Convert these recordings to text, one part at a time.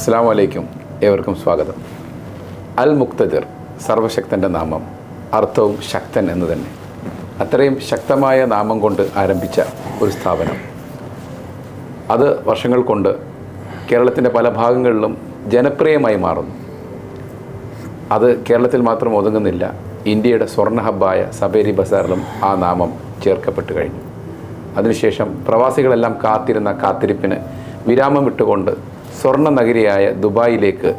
അസ്സാം വലൈക്കും ഏവർക്കും സ്വാഗതം. അൽ മുക്തദിർ സർവശക്തന്റെ നാമം അർത്ഥവും ശക്തൻ എന്ന് തന്നെ. അത്രയും ശക്തമായ നാമം കൊണ്ട് ആരംഭിച്ച ഒരു സ്ഥാപനം. അത് വർഷങ്ങൾ കൊണ്ട് കേരളത്തിന്റെ പല ഭാഗങ്ങളിലും ജനപ്രിയമായി മാറുന്നു. അത് കേരളത്തിൽ മാത്രം ഒതുങ്ങുന്നില്ല ഇന്ത്യയുടെ സ്വർണ ഹബ്ബായ സബേരി ബസാറിലും ആ നാമം ചേർക്കപ്പെട്ട് കഴിഞ്ഞു. അതിനുശേഷം പ്രവാസികളെല്ലാം കാത്തിരുന്ന കാത്തിരിപ്പിന് വിരാമം ഇട്ടുകൊണ്ട് സ്വർണ നഗരിയായ ദുബായിലേക്ക്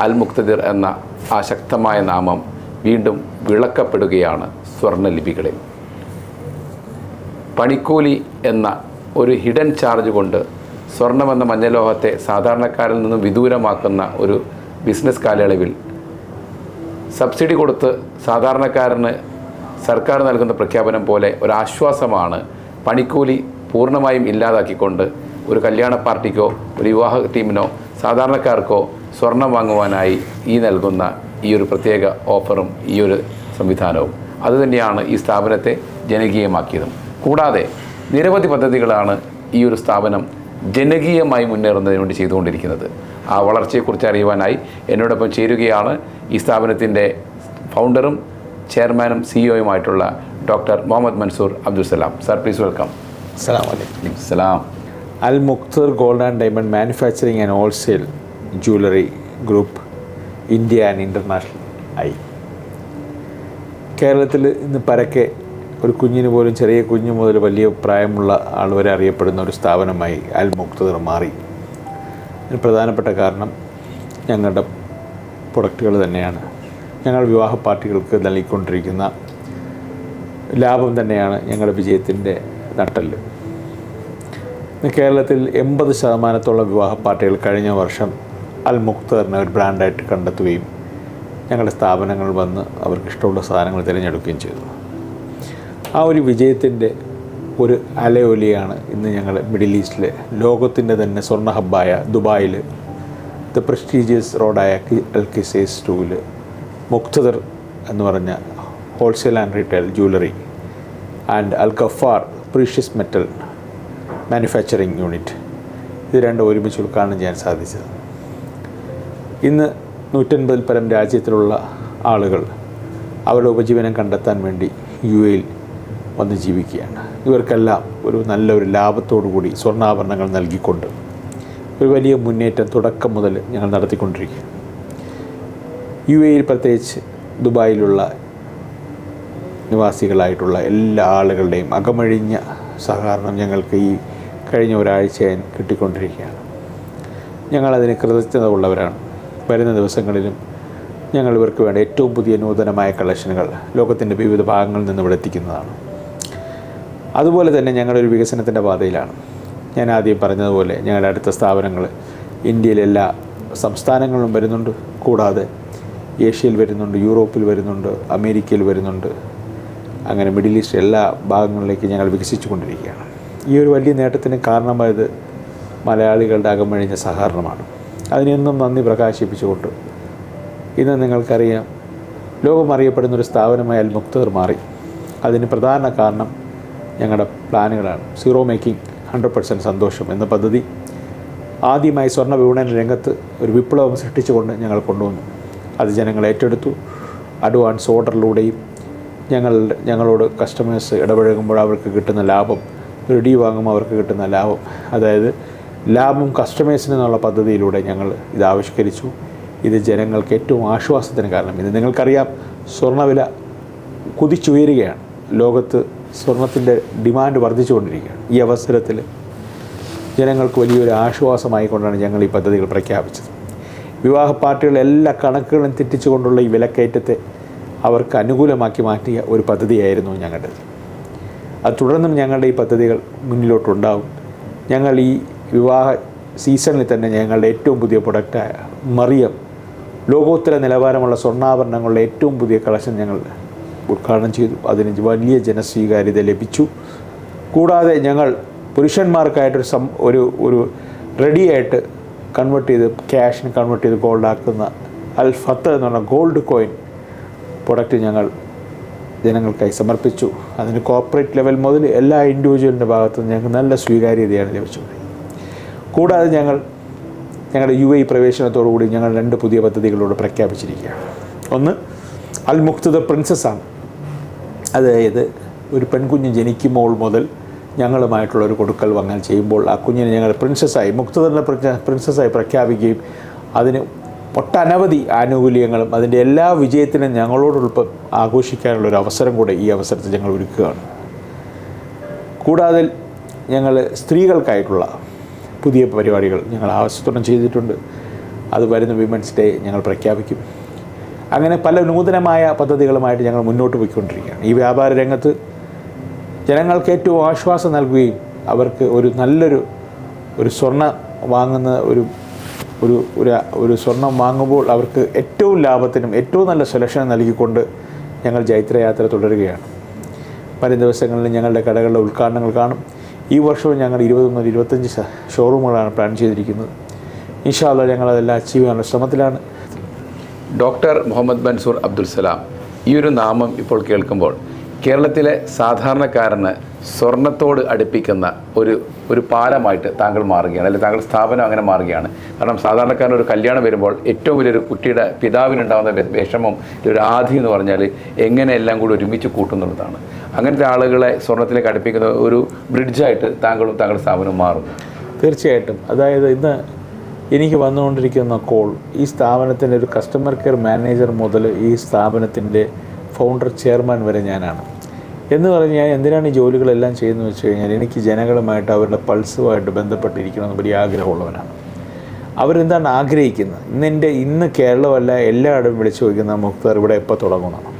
അൽ മുക്തദിർ എന്ന ആ ശക്തമായ നാമം വീണ്ടും വിളക്കപ്പെടുകയാണ് സ്വർണലിപികളിൽ പണിക്കൂലി എന്ന ഒരു ഹിഡൻ ചാർജ് കൊണ്ട് സ്വർണമെന്ന മഞ്ഞലോഹത്തെ സാധാരണക്കാരിൽ നിന്നും വിദൂരമാക്കുന്ന ഒരു ബിസിനസ് കാലയളവിൽ സബ്സിഡി കൊടുത്ത് സാധാരണക്കാരന് സർക്കാർ നൽകുന്ന പ്രഖ്യാപനം പോലെ ഒരാശ്വാസമാണ് പണിക്കൂലി പൂർണമായും ഇല്ലാതാക്കിക്കൊണ്ട് ഒരു കല്യാണ പാർട്ടിക്കോ ഒരു വിവാഹ ടീമിനോ സാധാരണക്കാർക്കോ സ്വർണം വാങ്ങുവാനായി ഈ നൽകുന്ന ഈ ഒരു പ്രത്യേക ഓഫറും ഈ ഒരു സംവിധാനവും. അതുതന്നെയാണ് ഈ സ്ഥാപനത്തെ ജനകീയമാക്കിയതും. കൂടാതെ നിരവധി പദ്ധതികളാണ് ഈ ഒരു സ്ഥാപനം ജനകീയമായി മുന്നേറുന്നതിന് വേണ്ടി ചെയ്തുകൊണ്ടിരിക്കുന്നത്. ആ വളർച്ചയെക്കുറിച്ച് അറിയുവാനായി എന്നോടൊപ്പം ചേരുകയാണ് ഈ സ്ഥാപനത്തിന്റെ ഫൗണ്ടറും ചെയർമാനും സിഇഒയുമായിട്ടുള്ള doctor Muhammad Mansoor Abdul Salam. Sir please welcome അസ്സാം വലൈക്കും സലാം. Al Mukthar gold and diamond manufacturing and wholesale jewellery group India and international ആയി. കേരളത്തിൽ ഇന്ന് പരക്കെ ഒരു കുഞ്ഞിന് പോലും ചെറിയ കുഞ്ഞു മുതൽ വലിയ പ്രായമുള്ള ആൾ വരെ അറിയപ്പെടുന്ന ഒരു സ്ഥാപനമായി അൽ മുക്തർ മാറി. ഇതിന് പ്രധാനപ്പെട്ട കാരണം ഞങ്ങളുടെ പ്രൊഡക്റ്റുകൾ തന്നെയാണ്. ഞങ്ങൾ വിവാഹ പാർട്ടികൾക്ക് നൽകിക്കൊണ്ടിരിക്കുന്ന ലാഭം തന്നെയാണ് ഞങ്ങളുടെ വിജയത്തിന്റെ നട്ടൽ കേരളത്തിൽ എൺപത് ശതമാനത്തോളം വിവാഹ പാർട്ടികൾ കഴിഞ്ഞ വർഷം അൽ മുക്തറിനെ ഒരു ബ്രാൻഡായിട്ട് കണ്ടെത്തുകയും ഞങ്ങളുടെ സ്ഥാപനങ്ങൾ വന്ന് അവർക്ക് ഇഷ്ടമുള്ള സാധനങ്ങൾ തിരഞ്ഞെടുക്കുകയും ചെയ്തു. ആ ഒരു വിജയത്തിന്റെ ഒരു അലയൊലിയാണ് ഇന്ന് ഞങ്ങൾ മിഡിൽ ഈസ്റ്റിലെ ലോകത്തിന്റെ തന്നെ സ്വർണ ഹബ്ബായ ദുബായിൽ ദ പ്രസ്റ്റീജിയസ് റോഡായ അൽ കിസേസ് ടൂവിൽ മുക്തദർ എന്ന് പറഞ്ഞ wholesale and retail jewellery and Al Gaffar precious metal manufacturing unit ഇത് രണ്ടും ഒരുമിച്ച് ഉദ്ഘാടനം ചെയ്യാൻ സാധിച്ചത്. ഇന്ന് നൂറ്റൻപതിൽ പരം രാജ്യത്തിലുള്ള ആളുകൾ അവരുടെ ഉപജീവനം കണ്ടെത്താൻ വേണ്ടി യു എയിൽ വന്ന് ജീവിക്കുകയാണ്. ഇവർക്കെല്ലാം ഒരു നല്ലൊരു ലാഭത്തോടു കൂടി സ്വർണാഭരണങ്ങൾ നൽകിക്കൊണ്ട് ഒരു വലിയ മുന്നേറ്റം തുടക്കം മുതൽ ഞങ്ങൾ നടത്തിക്കൊണ്ടിരിക്കുക യു എയിൽ പ്രത്യേകിച്ച് ദുബായിലുള്ള നിവാസികളായിട്ടുള്ള എല്ലാ ആളുകളുടെയും അകമഴിഞ്ഞ സഹകരണം ഞങ്ങൾക്ക് ഈ കഴിഞ്ഞ ഒരാഴ്ചയായി കിട്ടിക്കൊണ്ടിരിക്കുകയാണ്. ഞങ്ങളതിന് കൃതജ്ഞത ഉള്ളവരാണ് വരുന്ന ദിവസങ്ങളിലും ഞങ്ങൾ ഇവർക്ക് വേണ്ട ഏറ്റവും പുതിയ നൂതനമായ കളക്ഷനുകൾ ലോകത്തിന്റെ വിവിധ ഭാഗങ്ങളിൽ നിന്ന് ഇവിടെ എത്തിക്കുന്നതാണ്. അതുപോലെ തന്നെ ഞങ്ങളൊരു വികസനത്തിന്റെ പാതയിലാണ്. ഞാൻ ആദ്യം പറഞ്ഞതുപോലെ ഞങ്ങളുടെ അടുത്ത സ്ഥാപനങ്ങൾ ഇന്ത്യയിലെ എല്ലാ സംസ്ഥാനങ്ങളിലും വരുന്നുണ്ട്. കൂടാതെ ഏഷ്യയിൽ വരുന്നുണ്ട് യൂറോപ്പിൽ വരുന്നുണ്ട് അമേരിക്കയിൽ വരുന്നുണ്ട്. അങ്ങനെ മിഡിൽ ഈസ്റ്റ് എല്ലാ ഭാഗങ്ങളിലേക്ക് ഞങ്ങൾ വികസിച്ചു കൊണ്ടിരിക്കുകയാണ് ഈ ഒരു വലിയ നേട്ടത്തിന് കാരണമായത് മലയാളികളുടെ അകമഴിഞ്ഞ സഹകരണമാണ്. അതിനെന്നും നന്ദി പ്രകാശിപ്പിച്ചുകൊണ്ട് ഇന്ന് നിങ്ങൾക്കറിയാം ലോകം അറിയപ്പെടുന്ന ഒരു സ്ഥാപനമായ അൽ മുക്തർ മാറി. അതിന് പ്രധാന കാരണം ഞങ്ങളുടെ പ്ലാനുകളാണ്. സീറോ മേക്കിംഗ് ഹൺഡ്രഡ് പെർസെന്റ് സന്തോഷം എന്ന പദ്ധതി ആദ്യമായി സ്വർണ വിപണന രംഗത്ത് ഒരു വിപ്ലവം സൃഷ്ടിച്ചുകൊണ്ട് ഞങ്ങൾ കൊണ്ടുവന്നു. അത് ജനങ്ങൾ ഏറ്റെടുത്തു. അഡ്വാൻസ് ഓർഡറിലൂടെയും ഞങ്ങൾ ഞങ്ങളോട് കസ്റ്റമേഴ്സ് ഇടപഴകുമ്പോൾ അവർക്ക് കിട്ടുന്ന ലാഭം റെഡി വാങ്ങുമ്പോൾ അവർക്ക് കിട്ടുന്ന ലാഭം. അതായത് ലാഭം കസ്റ്റമേഴ്സിന് എന്നുള്ള പദ്ധതിയിലൂടെ ഞങ്ങൾ ഇത് ആവിഷ്കരിച്ചു. ഇത് ജനങ്ങൾക്ക് ഏറ്റവും ആശ്വാസത്തിന് കാരണം. ഇത് നിങ്ങൾക്കറിയാം സ്വർണവില കുതിച്ചുയരുകയാണ്. ലോകത്ത് സ്വർണത്തിന്റെ ഡിമാൻഡ് വർദ്ധിച്ചുകൊണ്ടിരിക്കുകയാണ് ഈ അവസരത്തിൽ. ജനങ്ങൾക്ക് വലിയൊരു ആശ്വാസമായിക്കൊണ്ടാണ് ഞങ്ങൾ ഈ പദ്ധതികൾ പ്രഖ്യാപിച്ചത്. വിവാഹ പാർട്ടികളുടെ എല്ലാ കണക്കുകളും തെറ്റിച്ചുകൊണ്ടുള്ള ഈ വിലക്കയറ്റത്തെ അവർക്ക് അനുകൂലമാക്കി മാറ്റിയ ഒരു പദ്ധതിയായിരുന്നു ഞങ്ങളുടേത്. അത് തുടർന്നും ഞങ്ങളുടെ ഈ പദ്ധതികൾ മുന്നിലോട്ടുണ്ടാവും. ഞങ്ങൾ ഈ വിവാഹ സീസണിൽ തന്നെ ഞങ്ങളുടെ ഏറ്റവും പുതിയ പ്രൊഡക്റ്റായ മറിയം ലോകോത്തര നിലവാരമുള്ള സ്വർണാഭരണങ്ങളുടെ ഏറ്റവും പുതിയ കളക്ഷൻ ഞങ്ങൾ ഉദ്ഘാടനം ചെയ്തു. അതിന് വലിയ ജനസ്വീകാര്യത ലഭിച്ചു. കൂടാതെ ഞങ്ങൾ പുരുഷന്മാർക്കായിട്ടൊരു സം ഒരു ഒരു റെഡിയായിട്ട് കൺവേർട്ട് ചെയ്ത് ക്യാഷിന് കൺവേർട്ട് ചെയ്ത് ഗോൾഡാക്കുന്ന അൽ ഫത്ത് എന്ന് പറഞ്ഞ ഗോൾഡ് കോയിൻ പ്രൊഡക്റ്റ് ഞങ്ങൾ ജനങ്ങൾക്കായി സമർപ്പിച്ചു. അതിന് കോർപ്പറേറ്റ് ലെവൽ മുതൽ എല്ലാ ഇൻഡിവിജ്വലിന്റെ ഭാഗത്തു നിന്ന് ഞങ്ങൾക്ക് നല്ല സ്വീകാര്യതയാണ് ലഭിച്ചത്. കൂടാതെ ഞങ്ങൾ ഞങ്ങളുടെ യു എ പ്രവേശനത്തോടുകൂടി ഞങ്ങൾ രണ്ട് പുതിയ പദ്ധതികളോട് പ്രഖ്യാപിച്ചിരിക്കുകയാണ്. ഒന്ന് അൽ മുക്തദ പ്രിൻസസ്സാണ് അതായത് ഒരു പെൺകുഞ്ഞ് ജനിക്കുമ്പോൾ മുതൽ ഞങ്ങളുമായിട്ടുള്ള ഒരു കൊടുക്കൽ വാങ്ങൽ ചെയ്യുമ്പോൾ ആ കുഞ്ഞിനെ ഞങ്ങൾ പ്രിൻസസ്സായി മുക്തതറിന്റെ പ്രിൻസസ്സായി പ്രഖ്യാപിക്കുകയും അതിന് ഒട്ടനവധി ആനുകൂല്യങ്ങളും അതിന്റെ എല്ലാ വിജയത്തിനും ഞങ്ങളോടൊപ്പം ആഘോഷിക്കാനുള്ള ഒരു അവസരം കൂടെ ഈ അവസരത്തിൽ ഞങ്ങൾ ഒരുക്കുകയാണ്. കൂടാതെ ഞങ്ങൾ സ്ത്രീകൾക്കായിട്ടുള്ള പുതിയ പരിപാടികൾ ഞങ്ങൾ ആവശ്യത്തോടെ ചെയ്തിട്ടുണ്ട്. അത് വരുന്ന വിമൻസ് ഡേ ഞങ്ങൾ പ്രഖ്യാപിക്കും. അങ്ങനെ പല നൂതനമായ പദ്ധതികളുമായിട്ട് ഞങ്ങൾ മുന്നോട്ട് പോയിക്കൊണ്ടിരിക്കുകയാണ്. ഈ വ്യാപാര രംഗത്ത് ജനങ്ങൾക്ക് ഏറ്റവും ആശ്വാസം നൽകുകയും അവർക്ക് ഒരു നല്ലൊരു ഒരു സ്വർണ വാങ്ങുന്ന ഒരു ഒരു ഒരു സ്വർണം വാങ്ങുമ്പോൾ അവർക്ക് ഏറ്റവും ലാഭത്തിനും ഏറ്റവും നല്ല സെലക്ഷൻ നൽകിക്കൊണ്ട് ഞങ്ങൾ ജൈത്രയാത്ര തുടരുകയാണ്. വരും ദിവസങ്ങളിൽ ഞങ്ങളുടെ കടകളുടെ ഉദ്ഘാടനങ്ങൾ കാണും. ഈ വർഷവും ഞങ്ങൾ ഇരുപത് മുതൽ ഇരുപത്തഞ്ച് ഷോറൂമുകളാണ് പ്ലാൻ ചെയ്തിരിക്കുന്നത്. ഇൻഷാല്ല ഞങ്ങൾ അതെല്ലാം അച്ചീവ് ചെയ്യാനുള്ള ശ്രമത്തിലാണ്. ഡോക്ടർ മുഹമ്മദ് മൻസൂർ അബ്ദുൽ സലാം ഈ ഒരു നാമം ഇപ്പോൾ കേൾക്കുമ്പോൾ കേരളത്തിലെ സാധാരണക്കാരന് സ്വർണത്തോട് അടുപ്പിക്കുന്ന ഒരു ഒരു പാലമായിട്ട് താങ്കൾ മാറുകയാണ് അല്ലെങ്കിൽ താങ്കൾ സ്ഥാപനം അങ്ങനെ മാറുകയാണ്. കാരണം സാധാരണക്കാരൻ ഒരു കല്യാണം വരുമ്പോൾ ഏറ്റവും വലിയൊരു കുട്ടിയുടെ പിതാവിനുണ്ടാകുന്ന വിഷമം ഒരു ആധി എന്ന് പറഞ്ഞാൽ എങ്ങനെ എല്ലാം കൂടി ഒരുമിച്ച് കൂട്ടുന്നുള്ളതാണ്. അങ്ങനത്തെ ആളുകളെ സ്വർണത്തിലേക്ക് അടുപ്പിക്കുന്ന ഒരു ബ്രിഡ്ജായിട്ട് താങ്കളും താങ്കളുടെ സ്ഥാപനവും മാറുന്നു. തീർച്ചയായിട്ടും. അതായത് ഇന്ന് എനിക്ക് വന്നുകൊണ്ടിരിക്കുന്ന കോൾ ഈ സ്ഥാപനത്തിന്റെ ഒരു കസ്റ്റമർ കെയർ മാനേജർ മുതൽ ഈ സ്ഥാപനത്തിന്റെ ഫൗണ്ടർ ചെയർമാൻ വരെ ഞാനാണ്. എന്ന് പറഞ്ഞാൽ ഞാൻ എന്തിനാണ് ഈ ജോലികളെല്ലാം ചെയ്യുന്നത് വെച്ച് കഴിഞ്ഞാൽ എനിക്ക് ജനങ്ങളുമായിട്ട് അവരുടെ പൾസുമായിട്ട് ബന്ധപ്പെട്ടിരിക്കണമെന്ന് വലിയ ആഗ്രഹമുള്ളവനാണ്. അവരെന്താണ് ആഗ്രഹിക്കുന്നത്? ഇന്ന് എന്റെ ഇന്ന് കേരളമല്ല എല്ലായിടും വിളിച്ചു ചോദിക്കുന്ന മുക്താർ ഇവിടെ എപ്പോൾ തുടങ്ങുന്നതാണ്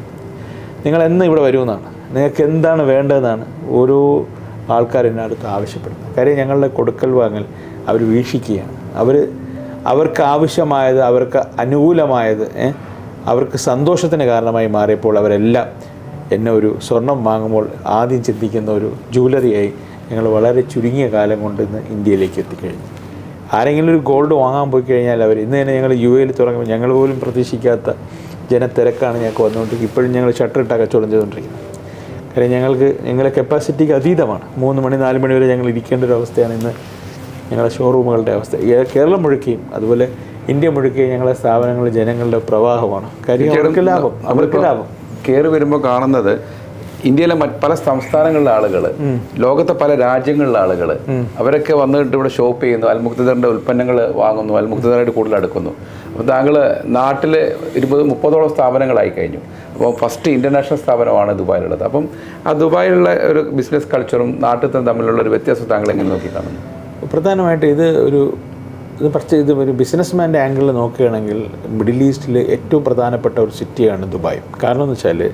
നിങ്ങൾ എന്ന് ഇവിടെ വരുമെന്നാണ്. നിങ്ങൾക്ക് എന്താണ് വേണ്ടതെന്നാണ് ഓരോ ആൾക്കാർ എന്നെ അടുത്ത് ആവശ്യപ്പെടുന്നത്. കാര്യം ഞങ്ങളുടെ കൊടുക്കൽ വാങ്ങൽ അവർ വീക്ഷിക്കുകയാണ്. അവർ അവർക്ക് ആവശ്യമായത് അവർക്ക് അനുകൂലമായത് ഏ, അവർക്ക് സന്തോഷത്തിന് കാരണമായി മാറിയപ്പോൾ അവരെല്ലാം എന്നെ ഒരു സ്വർണം വാങ്ങുമ്പോൾ ആദ്യം ചിന്തിക്കുന്ന ഒരു ജൂവലറിയായി ഞങ്ങൾ വളരെ ചുരുങ്ങിയ കാലം കൊണ്ട് ഇന്ന് ഇന്ത്യയിലേക്ക് എത്തിക്കഴിഞ്ഞു. ആരെങ്കിലും ഒരു ഗോൾഡ് വാങ്ങാൻ പോയി കഴിഞ്ഞാൽ അവർ ഇന്ന് തന്നെ ഞങ്ങൾ യു എയിൽ തുടങ്ങുമ്പോൾ ഞങ്ങൾ പോലും പ്രതീക്ഷിക്കാത്ത ജനത്തിരക്കാണ് ഞങ്ങൾക്ക് വന്നുകൊണ്ടിരിക്കുന്നത്. ഇപ്പോഴും ഞങ്ങൾ ഷട്ടർ ഇട്ട കച്ചവടം ചെയ്തുകൊണ്ടിരിക്കുന്നത്. കാര്യം ഞങ്ങൾക്ക് ഞങ്ങളുടെ കപ്പാസിറ്റിക്ക് അതീതമാണ്. മൂന്ന് മണി നാല് മണി വരെ ഞങ്ങൾ ഇരിക്കേണ്ട ഒരു അവസ്ഥയാണ് ഇന്ന് ഞങ്ങളുടെ ഷോറൂമുകളുടെ അവസ്ഥ. കേരളം മുഴുക്കുകയും അതുപോലെ ഇന്ത്യ മുഴുക്കെ ഞങ്ങളെ സ്ഥാപനങ്ങൾ ജനങ്ങളുടെ പ്രവാഹമാണ്. കാര്യം അവർക്ക് ലാഭം അവർക്ക് ലാഭം. കയറി വരുമ്പോൾ കാണുന്നത് ഇന്ത്യയിലെ പല സംസ്ഥാനങ്ങളിലെ ആളുകൾ ലോകത്തെ പല രാജ്യങ്ങളിലെ ആളുകൾ അവരൊക്കെ വന്നിട്ട് ഇവിടെ ഷോപ്പ് ചെയ്യുന്നു അൽമുക്തദറിന്റെ ഉൽപ്പന്നങ്ങൾ വാങ്ങുന്നു അൽമുക്തദറായിട്ട് കൂടുതൽ അടുക്കുന്നു അപ്പോൾ താങ്കൾ നാട്ടിൽ ഇരുപത് മുപ്പതോളം സ്ഥാപനങ്ങളായി കഴിഞ്ഞു. അപ്പോൾ ഫസ്റ്റ് ഇന്റർനാഷണൽ സ്ഥാപനമാണ് ദുബായിലുള്ളത്. അപ്പം ആ ദുബായിലുള്ള ഒരു ബിസിനസ് കൾച്ചറും നാട്ടിൽ തമ്മിലുള്ള ഒരു വ്യത്യാസം താങ്കൾ എങ്ങനെ നോക്കി കാണുന്നു പ്രധാനമായിട്ട് ഇത് ഒരു ഇത് പക്ഷേ ഇത് ഒരു ബിസിനസ്മാന്റെ ആംഗിളിൽ നോക്കുകയാണെങ്കിൽ മിഡിൽ ഈസ്റ്റിലെ ഏറ്റവും പ്രധാനപ്പെട്ട ഒരു സിറ്റിയാണ് ദുബായ്. കാരണം എന്ന് വെച്ചാൽ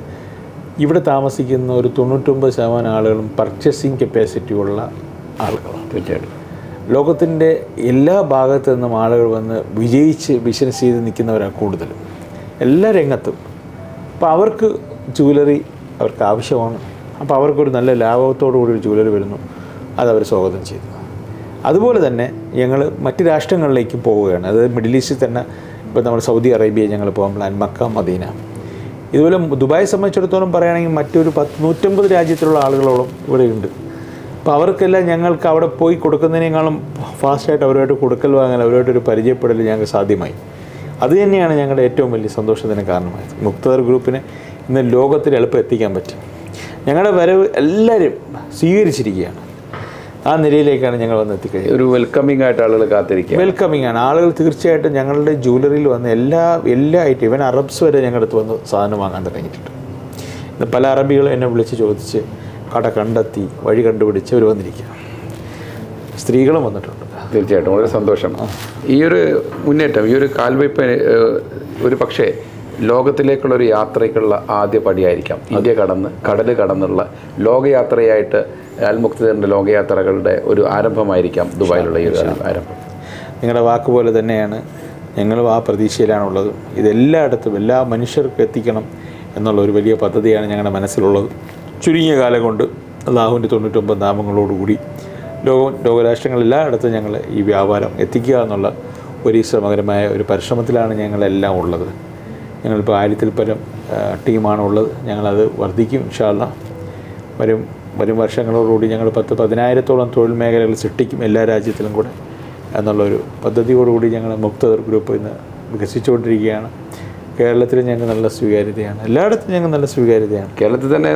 ഇവിടെ താമസിക്കുന്ന ഒരു തൊണ്ണൂറ്റൊമ്പത് ശതമാനം ആളുകളും പർച്ചേസിങ് കപ്പാസിറ്റി ഉള്ള ആളുകളാണ്. തീർച്ചയായിട്ടും. ലോകത്തിന്റെ എല്ലാ ഭാഗത്തു നിന്നും ആളുകൾ വന്ന് വിജയിച്ച് ബിസിനസ് ചെയ്ത് നിൽക്കുന്നവരാണ് കൂടുതലും. എല്ലാ രംഗത്തും. അപ്പോൾ അവർക്ക് ജുവലറി അവർക്ക് ആവശ്യമാണ്. അപ്പോൾ അവർക്കൊരു നല്ല ലാഭത്തോടു കൂടി ഒരു ജുവലറി വരുന്നു. അതവർ സ്വാഗതം ചെയ്തു അതുപോലെ തന്നെ ഞങ്ങൾ മറ്റ് രാഷ്ട്രങ്ങളിലേക്ക് പോവുകയാണ്. അതായത് മിഡിൽ ഈസ്റ്റിൽ തന്നെ ഇപ്പോൾ നമ്മൾ സൗദി അറേബ്യ ഞങ്ങൾ പോകാൻ പ്ലാൻ മക്ക മദീന. ഇതുപോലെ ദുബായെ സംബന്ധിച്ചിടത്തോളം പറയുകയാണെങ്കിൽ മറ്റൊരു പത്ത് നൂറ്റമ്പത് രാജ്യത്തിലുള്ള ആളുകളോളം ഇവിടെയുണ്ട് അപ്പോൾ അവർക്കെല്ലാം ഞങ്ങൾക്ക് അവിടെ പോയി കൊടുക്കുന്നതിനേക്കാളും ഫാസ്റ്റായിട്ട് അവരുമായിട്ട് കൊടുക്കൽ വാങ്ങൽ അവരുമായിട്ടൊരു പരിചയപ്പെടൽ ഞങ്ങൾക്ക് സാധ്യമായി. അത് തന്നെയാണ് ഞങ്ങളുടെ ഏറ്റവും വലിയ സന്തോഷത്തിന് കാരണമായത്. മുക്തദർ ഗ്രൂപ്പിനെ ഇന്ന് ലോകത്തിൽ എളുപ്പം എത്തിക്കാൻ പറ്റും. ഞങ്ങളുടെ വരവ് എല്ലാവരും സ്വീകരിച്ചിരിക്കുകയാണ്. ആ നിലയിലേക്കാണ് ഞങ്ങൾ വന്ന് എത്തിക്കഴിഞ്ഞത്. ഒരു വെൽക്കമിംഗ് ആയിട്ട് ആളുകൾ കാത്തിരിക്കുക വെൽക്കമിംഗ് ആണ്. ആളുകൾ തീർച്ചയായിട്ടും ഞങ്ങളുടെ ജ്വല്ലറിയിൽ വന്ന് എല്ലാ എല്ലാ ഐറ്റം ഇവൻ അറബ്സ് വരെ ഞങ്ങളുടെ അടുത്ത് വന്ന് സാധനം വാങ്ങാൻ തുടങ്ങിയിട്ടുണ്ട്. ഇന്ന് പല അറബികളും എന്നെ വിളിച്ച് ചോദിച്ച് കട കണ്ടെത്തി വഴി കണ്ടുപിടിച്ച് അവർ വന്നിരിക്കുക സ്ത്രീകളും വന്നിട്ടുണ്ട്. തീർച്ചയായിട്ടും. വളരെ സന്തോഷം. ഈ ഒരു മുന്നേറ്റം ഈ ഒരു കാൽവയ്പ് ഒരു പക്ഷേ ലോകത്തിലേക്കുള്ള ഒരു യാത്രയ്ക്കുള്ള ആദ്യ പടിയായിരിക്കാം. ഇന്ത്യ കടന്ന് കടൽ കടന്നുള്ള ലോകയാത്രയായിട്ട് അൽമുക്തിന്റെ ലോകയാത്രകളുടെ ഒരു ആരംഭമായിരിക്കാം ദുബായിലുള്ള ഈ ഒരു ആരംഭം. നിങ്ങളുടെ വാക്ക് പോലെ തന്നെയാണ് ഞങ്ങളും ആ പ്രതീക്ഷയിലാണുള്ളത്. ഇതെല്ലായിടത്തും എല്ലാ മനുഷ്യർക്കും എത്തിക്കണം എന്നുള്ള ഒരു വലിയ പദ്ധതിയാണ് ഞങ്ങളുടെ മനസ്സിലുള്ളത്. ചുരുങ്ങിയ കാലം കൊണ്ട് അള്ളാഹുവിന്റെ തൊണ്ണൂറ്റൊമ്പത് നാമങ്ങളോടുകൂടി ലോകം ലോകരാഷ്ട്രങ്ങളെല്ലായിടത്തും ഞങ്ങൾ ഈ വ്യാപാരം എത്തിക്കുക എന്നുള്ള ഒരു ശ്രമകരമായ ഒരു പരിശ്രമത്തിലാണ് ഞങ്ങളെല്ലാം ഉള്ളത്. ഞങ്ങളിപ്പോൾ ആയിരത്തിൽ പരം ടീമാണ് ഉള്ളത്. ഞങ്ങളത് വർദ്ധിക്കും ഇൻഷാല്ല വരും വരും വർഷങ്ങളോടുകൂടി ഞങ്ങൾ പത്ത് പതിനായിരത്തോളം തൊഴിൽ മേഖലകൾ സൃഷ്ടിക്കും എല്ലാ രാജ്യത്തിലും കൂടെ. എന്നുള്ളൊരു പദ്ധതിയോടുകൂടി ഞങ്ങൾ മുക്തദർ ഗ്രൂപ്പ് ഇന്ന് വികസിച്ചുകൊണ്ടിരിക്കുകയാണ്. കേരളത്തിൽ ഞങ്ങൾക്ക് നല്ല സ്വീകാര്യതയാണ്. എല്ലായിടത്തും ഞങ്ങൾക്ക് നല്ല സ്വീകാര്യതയാണ്. കേരളത്തിൽ തന്നെ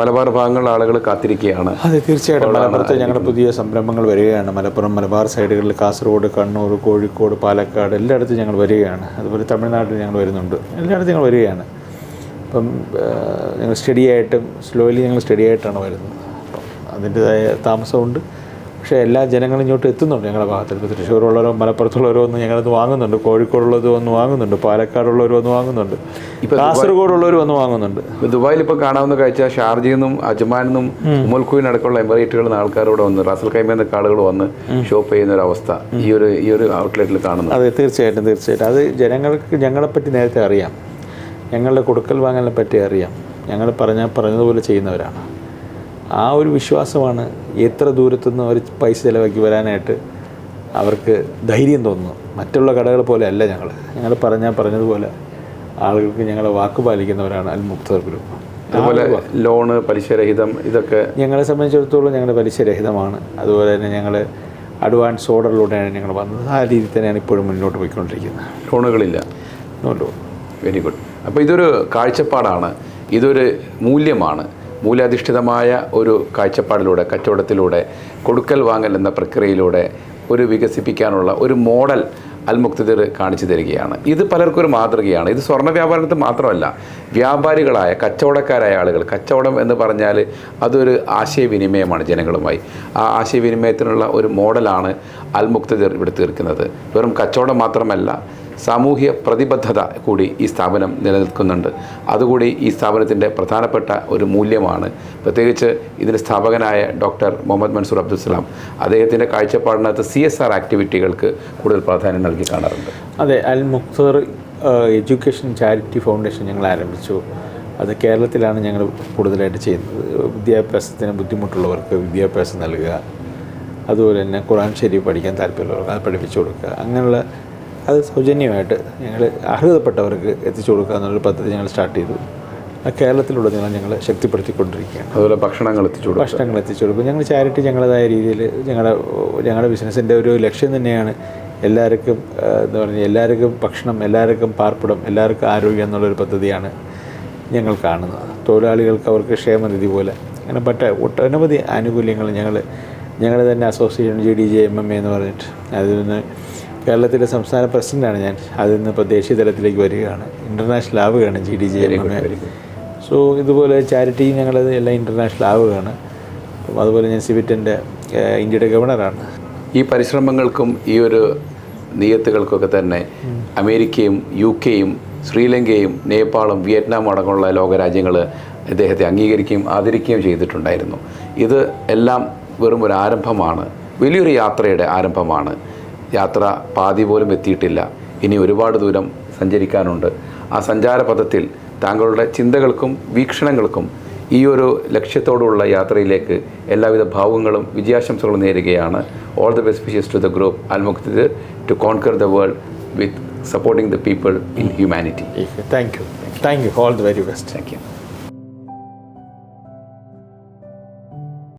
മലബാർ ഭാഗങ്ങളിലെ ആളുകൾ കാത്തിരിക്കുകയാണ്. അതെ തീർച്ചയായിട്ടും. മലപ്പുറത്ത് ഞങ്ങളുടെ പുതിയ സംരംഭങ്ങൾ വരികയാണ്. മലപ്പുറം മലബാർ സൈഡുകളിൽ കാസർഗോഡ് കണ്ണൂർ കോഴിക്കോട് പാലക്കാട് എല്ലായിടത്തും ഞങ്ങൾ വരികയാണ്. അതുപോലെ തമിഴ്നാട്ടിൽ ഞങ്ങൾ വരുന്നുണ്ട്. എല്ലായിടത്തും ഞങ്ങൾ വരികയാണ്. അപ്പം ഞങ്ങൾ സ്റ്റഡി ആയിട്ടും സ്ലോലി ഞങ്ങൾ സ്റ്റഡി ആയിട്ടാണ് വരുന്നത്. അപ്പം അതിന്റെതായ താമസമുണ്ട്. പക്ഷേ എല്ലാ ജനങ്ങളും ഇങ്ങോട്ട് എത്തുന്നുണ്ട് ഞങ്ങളുടെ ഭാഗത്ത് ഇപ്പോൾ തൃശ്ശൂരുള്ളവരോ മലപ്പുറത്തുള്ളവരോ ഒന്ന് ഞങ്ങളത് വാങ്ങുന്നുണ്ട്. കോഴിക്കോടുള്ളത് വന്ന് വാങ്ങുന്നുണ്ട്. പാലക്കാടുള്ളവർ വന്ന് വാങ്ങുന്നുണ്ട്. കാസർഗോഡുള്ളവർ വന്ന് വാങ്ങുന്നുണ്ട്. ഇപ്പോൾ ദുബായിൽ ഇപ്പോൾ കാണാവുന്ന കാഴ്ച ഷാർജയിൽ നിന്നും അജ്മാനിൽ നിന്നും അടക്കമുള്ള എമിറേറ്റുകളിൽ നിന്ന് ആൾക്കാരോട് വന്ന് റാസൽ കൈമ കാളുകൾ ആളുകൾ വന്ന് ഷോപ്പ് ചെയ്യുന്ന ഒരു അവസ്ഥ ഈ ഒരു ഈ ഒരു ഔട്ട്ലെറ്റിൽ കാണുന്നത്. അതെ തീർച്ചയായിട്ടും തീർച്ചയായിട്ടും. അത് ജനങ്ങൾക്ക് ഞങ്ങളെപ്പറ്റി നേരത്തെ അറിയാം. ഞങ്ങളുടെ കൊടുക്കൽ വാങ്ങലിനെ പറ്റി അറിയാം. ഞങ്ങൾ പറഞ്ഞാൽ പറഞ്ഞതുപോലെ ചെയ്യുന്നവരാണ്. ആ ഒരു വിശ്വാസമാണ് എത്ര ദൂരത്തുനിന്ന് അവർ പൈസ ചിലവാക്കി വരാനായിട്ട് അവർക്ക് ധൈര്യം തോന്നുന്നു. മറ്റുള്ള കടകൾ പോലെ അല്ല ഞങ്ങൾ ഞങ്ങൾ പറഞ്ഞാൽ പറഞ്ഞതുപോലെ ആളുകൾക്ക് ഞങ്ങളെ വാക്ക് പാലിക്കുന്നവരാണ് അൽ മുക്തർ ഗ്രൂപ്പ് അതുപോലെ ലോണ് പലിശരഹിതം ഇതൊക്കെ ഞങ്ങളെ സംബന്ധിച്ചിടത്തോളം ഞങ്ങൾ പലിശരഹിതമാണ് അതുപോലെ തന്നെ ഞങ്ങൾ അഡ്വാൻസ് ഓർഡറിലൂടെയാണ് ഞങ്ങൾ വന്നത്. ആ രീതിയിൽ തന്നെയാണ് ഇപ്പോഴും മുന്നോട്ട് പോയിക്കൊണ്ടിരിക്കുന്നത്. ലോണുകളില്ല. No loan very good. അപ്പോൾ ഇതൊരു കാഴ്ചപ്പാടാണ്. ഇതൊരു മൂല്യമാണ്. മൂല്യാധിഷ്ഠിതമായ ഒരു കാഴ്ചപ്പാടിലൂടെ കച്ചവടത്തിലൂടെ കൊടുക്കൽ വാങ്ങൽ എന്ന പ്രക്രിയയിലൂടെ ഒരു വികസിപ്പിക്കാനുള്ള ഒരു മോഡൽ അൽ മുക്തിദർ കാണിച്ചു തരികയാണ്. ഇത് പലർക്കും ഒരു മാതൃകയാണ്. ഇത് സ്വർണ വ്യാപാരത്തിൽ മാത്രമല്ല വ്യാപാരികളായ കച്ചവടക്കാരായ ആളുകൾ കച്ചവടം എന്ന് പറഞ്ഞാൽ അതൊരു ആശയവിനിമയമാണ് ജനങ്ങളുമായി. ആ ആശയവിനിമയത്തിനുള്ള ഒരു മോഡലാണ് അൽമുക്തിദർ ഇവിടെ തീർക്കുന്നത്. വെറും കച്ചവടം മാത്രമല്ല സാമൂഹ്യ പ്രതിബദ്ധത കൂടി ഈ സ്ഥാപനം നിലനിൽക്കുന്നുണ്ട്. അതുകൂടി ഈ സ്ഥാപനത്തിന്റെ പ്രധാനപ്പെട്ട ഒരു മൂല്യമാണ്. പ്രത്യേകിച്ച് ഇതിന്റെ സ്ഥാപകനായ ഡോക്ടർ മുഹമ്മദ് മൻസൂർ അബ്ദുൽസലാം അദ്ദേഹത്തിന്റെ കാഴ്ചപ്പാടിനകത്ത് സി എസ് ആർ ആക്ടിവിറ്റികൾക്ക് കൂടുതൽ പ്രാധാന്യം നൽകി കാണാറുണ്ട്. അതെ Al Mukthar education charity foundation ഞങ്ങൾ ആരംഭിച്ചു. അത് കേരളത്തിലാണ് ഞങ്ങൾ കൂടുതലായിട്ട് ചെയ്യുന്നത്. വിദ്യാഭ്യാസത്തിന് ബുദ്ധിമുട്ടുള്ളവർക്ക് വിദ്യാഭ്യാസം നൽകുക. അതുപോലെ തന്നെ ഖുറാൻ ശരീഫ് പഠിക്കാൻ താല്പര്യമുള്ളവർക്ക് അത് പഠിപ്പിച്ചു കൊടുക്കുക. അങ്ങനെയുള്ള അത് സൗജന്യമായിട്ട് ഞങ്ങൾ അർഹതപ്പെട്ടവർക്ക് എത്തിച്ചു കൊടുക്കുക എന്നുള്ളൊരു പദ്ധതി ഞങ്ങൾ സ്റ്റാർട്ട് ചെയ്തു. കേരളത്തിലുടനീളം ഞങ്ങൾ ശക്തിപ്പെടുത്തിക്കൊണ്ടിരിക്കുകയാണ്. അതുപോലെ ഭക്ഷണങ്ങൾ എത്തിച്ചു കൊടുക്കും ഭക്ഷണങ്ങൾ എത്തിച്ചു കൊടുക്കും. ഞങ്ങൾ ചാരിറ്റി ഞങ്ങളുടേതായ രീതിയിൽ ഞങ്ങളുടെ ഞങ്ങളുടെ ബിസിനസ്സിന്റെ ഒരു ലക്ഷ്യം തന്നെയാണ് എല്ലാവർക്കും എന്താ പറയുക എല്ലാവർക്കും ഭക്ഷണം എല്ലാവർക്കും പാർപ്പിടം എല്ലാവർക്കും ആരോഗ്യം എന്നുള്ളൊരു പദ്ധതിയാണ് ഞങ്ങൾ കാണുന്നത്. തൊഴിലാളികൾക്ക് അവർക്ക് ക്ഷേമനിധി പോലെ. അങ്ങനെ പറ്റ ഒട്ടനവധി ആനുകൂല്യങ്ങൾ ഞങ്ങൾ ഞങ്ങളുടെ തന്നെ association G D J M M A എന്ന് പറഞ്ഞിട്ട് അതിൽ നിന്ന് കേരളത്തിലെ സംസ്ഥാന പ്രസിഡന്റാണ് ഞാൻ. അതിൽ നിന്ന് ഇപ്പോൾ ദേശീയ തലത്തിലേക്ക് വരികയാണ്. ഇന്റർനാഷണൽ ആവുകയാണ് G D J M M so ഇതുപോലെ ചാരിറ്റി ഞങ്ങളത് എല്ലാം ഇന്റർനാഷണൽ ആവുകയാണ്. അപ്പം അതുപോലെ ഞാൻ സിവിറ്റിന്റെ ഇന്ത്യയുടെ ഗവർണറാണ്. ഈ പരിശ്രമങ്ങൾക്കും ഈ ഒരു നിയത്തുകൾക്കൊക്കെ തന്നെ അമേരിക്കയും യു കെയും ശ്രീലങ്കയും നേപ്പാളും വിയറ്റ്നാം അടക്കമുള്ള ലോകരാജ്യങ്ങൾ അദ്ദേഹത്തെ അംഗീകരിക്കുകയും ആദരിക്കുകയും ചെയ്തിട്ടുണ്ടായിരുന്നു. ഇത് എല്ലാം വെറും ഒരു ആരംഭമാണ്. വലിയൊരു യാത്രയുടെ ആരംഭമാണ്. യാത്ര പാതി പോലും എത്തിയിട്ടില്ല. ഇനി ഒരുപാട് ദൂരം സഞ്ചരിക്കാനുണ്ട്. ആ സഞ്ചാരപഥത്തിൽ താങ്കളുടെ ചിന്തകൾക്കും വീക്ഷണങ്ങൾക്കും ഈ ഒരു ലക്ഷ്യത്തോടുള്ള യാത്രയിലേക്ക് എല്ലാവിധ ഭാവുകങ്ങളും വിജയാശംസകളും നേരുകയാണ്. All the best wishes to the group Almukthida to conquer the world with supporting the people in humanity thank you thank you all the very best thank you